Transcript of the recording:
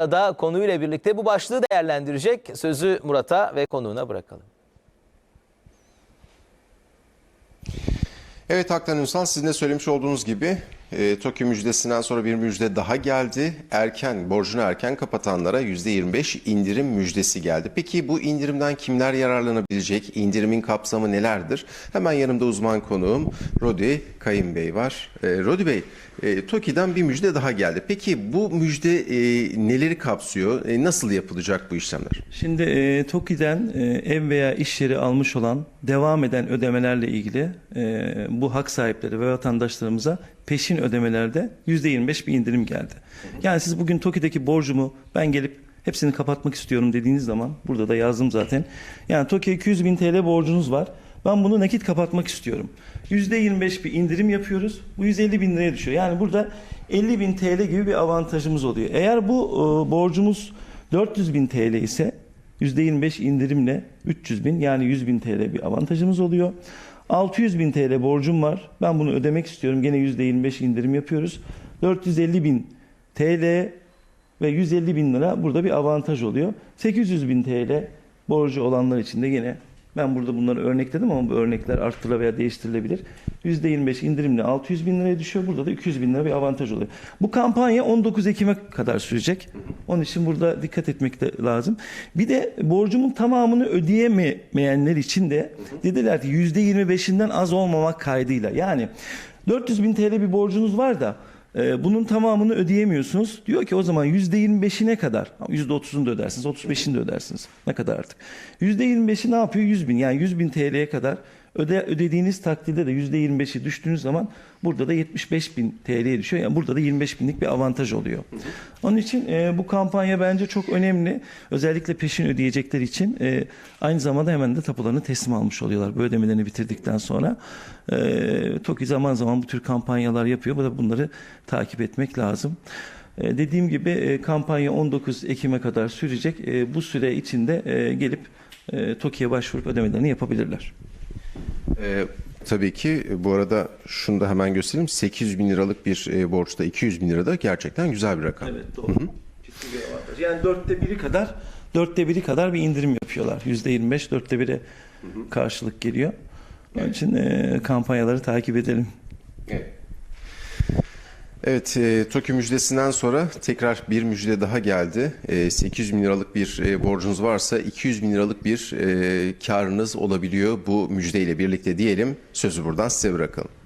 da konuyla birlikte bu başlığı değerlendirecek. Sözü Murat'a ve konuğuna bırakalım. Evet Haktan Ünsal sizin de söylemiş olduğunuz gibi e, TOKİ müjdesinden sonra bir müjde daha geldi. Erken, borcunu erken kapatanlara %25 indirim müjdesi geldi. Peki bu indirimden kimler yararlanabilecek? İndirimin kapsamı nelerdir? Hemen yanımda uzman konuğum Rodi Kayın Bey var. E, Rodi Bey, e, TOKİ'den bir müjde daha geldi. Peki bu müjde e, neleri kapsıyor? E, nasıl yapılacak bu işlemler? Şimdi e, TOKİ'den e, ev veya iş yeri almış olan devam eden ödemelerle ilgili e, bu hak sahipleri ve vatandaşlarımıza peşin ödemelerde %25 bir indirim geldi. Yani siz bugün TOKİ'deki borcumu ben gelip hepsini kapatmak istiyorum dediğiniz zaman burada da yazdım zaten. Yani TOKİ'ye 200 bin TL borcunuz var. Ben bunu nakit kapatmak istiyorum. %25 bir indirim yapıyoruz. Bu 150 bin liraya düşüyor. Yani burada 50 bin TL gibi bir avantajımız oluyor. Eğer bu e, borcumuz 400 bin TL ise %25 indirimle 300 bin yani 100 bin TL bir avantajımız oluyor. 600 bin TL borcum var. Ben bunu ödemek istiyorum. Gene %25 indirim yapıyoruz. 450 bin TL ve 150 bin lira burada bir avantaj oluyor. 800 bin TL borcu olanlar için de yine ben burada bunları örnekledim ama bu örnekler arttırılabilir veya değiştirilebilir. %25 indirimle 600 bin liraya düşüyor. Burada da 200 bin lira bir avantaj oluyor. Bu kampanya 19 Ekim'e kadar sürecek. Onun için burada dikkat etmek de lazım. Bir de borcumun tamamını ödeyemeyenler için de dediler ki %25'inden az olmamak kaydıyla. Yani 400 bin TL bir borcunuz var da e, bunun tamamını ödeyemiyorsunuz. Diyor ki o zaman %25'ine kadar, %30'unu da ödersiniz, 35'ini de ödersiniz. Ne kadar artık. %25'i ne yapıyor? 100 bin. Yani 100 bin TL'ye kadar öde, ödediğiniz takdirde de %25'i düştüğünüz zaman burada da 75 bin TL'ye düşüyor. Yani burada da 25 binlik bir avantaj oluyor. Onun için e, bu kampanya bence çok önemli. Özellikle peşin ödeyecekler için e, aynı zamanda hemen de tapularını teslim almış oluyorlar. Bu ödemelerini bitirdikten sonra. E, TOKİ zaman zaman bu tür kampanyalar yapıyor. Bu da bunları takip etmek lazım. E, dediğim gibi e, kampanya 19 Ekim'e kadar sürecek. E, bu süre içinde e, gelip e, TOKİ'ye başvurup ödemelerini yapabilirler. Ee, tabii ki e, bu arada şunu da hemen göstereyim. 800 bin liralık bir e, borçta 200 bin lirada gerçekten güzel bir rakam. Evet doğru. Ciddi bir avantaj. Yani dörtte biri kadar dörtte biri kadar bir indirim yapıyorlar. Yüzde 25 dörtte bire karşılık geliyor. Onun için e, kampanyaları takip edelim. Evet. Evet, e, TOKİ müjdesinden sonra tekrar bir müjde daha geldi. E, 800 bin liralık bir e, borcunuz varsa 200 bin liralık bir e, karınız olabiliyor bu müjdeyle birlikte diyelim. Sözü buradan size bırakalım.